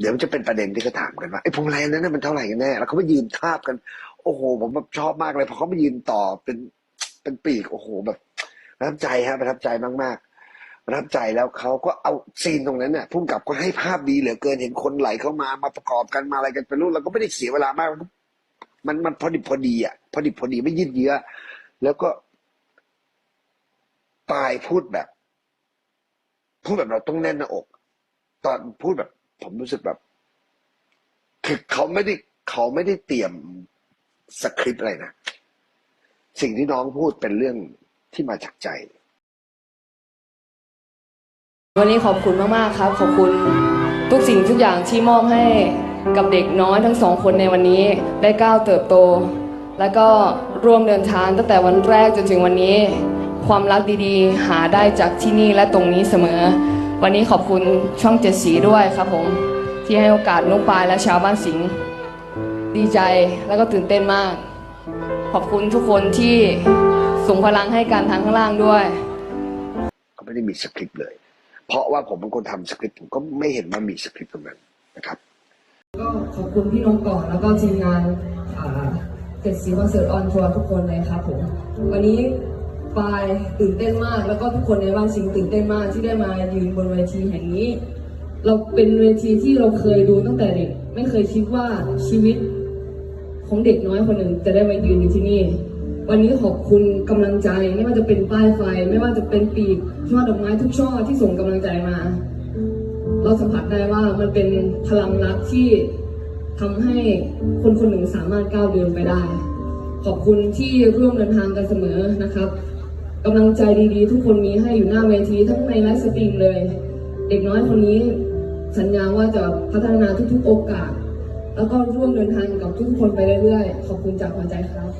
เดี๋ยวมันจะเป็นประเด็นที่เขาถามกันว่าไอ้พวงมาลัยนั้นนะมันเท่าไหร่กันแน่แล้วเขาไปยืนทาบกัน โอ้โห ผมแบบชอบมากเลยพอเขาไปยืนต่อเป็นเป็นปีกโอ้โหแบบประทับใจฮะประทับใจมากๆประทับใจแล้วเขาก็เอาซีนตรงนั้นเนี่ยพุ่มกับก็ให้ภาพดีเหลือเกินเห็นคนไหลเข้ามามาประกอบกันมาอะไรกันเป็นรูปเราก็ไม่ได้เสียเวลามาก มันมันพอดิบพอดีอะพอดิบพอดีไม่ยืดเยื้อแล้วก็ปลายพูดแบบ พูดแบบเราต้องแน่นหน้าอก ตอนพูดแบบ ผมรู้สึกแบบ คือเขาไม่ได้เขาไม่ได้เตรียมสคริปต์อะไรนะ สิ่งที่น้องพูดเป็นเรื่องที่มาจากใจ วันนี้ขอบคุณมาก ๆ ครับ ขอบคุณทุกสิ่งทุกอย่างที่มอบให้กับเด็กน้อยทั้งสองคนในวันนี้ได้ก้าวเติบโต แล้วก็ร่วมเดินทางตั้งแต่วันแรกจนถึงวันนี้ ความรักดีๆ หาได้จากที่นี่และตรงนี้เสมอ วันนี้ขอบคุณช่องเจ็ดสีด้วยครับผมที่ให้โอกาสนุกปายและชาวบ้านสิงห์ดีใจแล้วก็ตื่นเต้นมาก ขอบคุณทุกคนที่ส่งพลังให้การทางข้างล่างด้วยก็ไม่ได้มีสคริปต์เลย เพราะว่าผมเป็นคนทำสคริปต์ผมก็ไม่เห็นว่ามีสคริปต์ตรงนั้นนะครับ ก็ขอบคุณพี่นงก่อนแล้วก็ทีมงานเจ็ดสีคอนเสิร์ตออนทัวร์ทุกคนเลยครับผมวันนี้ ปายตื่นเต้นมาก แล้วก็ทุกคนในบ้านสิงตื่นเต้นมากที่ได้มายืนบนเวทีแห่งนี้ เราเป็นเวทีที่เราเคยดูตั้งแต่เด็ก ไม่เคยคิดว่าชีวิตของเด็กน้อยคนหนึ่งจะได้มายืนอยู่ที่นี่ วันนี้ขอบคุณกำลังใจไม่ว่าจะเป็นป้ายไฟ ไม่ว่าจะเป็นปีกช่อดอกไม้ทุกช่อที่ส่งกำลังใจมา เราสัมผัสได้ว่ามันเป็นพลังรักที่ทำให้คนคนหนึ่งสามารถก้าวเดินไปได้ ขอบคุณที่ร่วมเดินทางกันเสมอนะครับ กำลังใจดีๆ ทุกคนมีให้อยู่หน้าเวทีทั้งในไลฟ์สตรีมเลย เด็กน้อยคนนี้สัญญาว่าจะพัฒนาทุกๆโอกาส แล้วก็ร่วมเดินทางกับทุกคนไปเรื่อยๆ ขอบคุณจากหัวใจครับ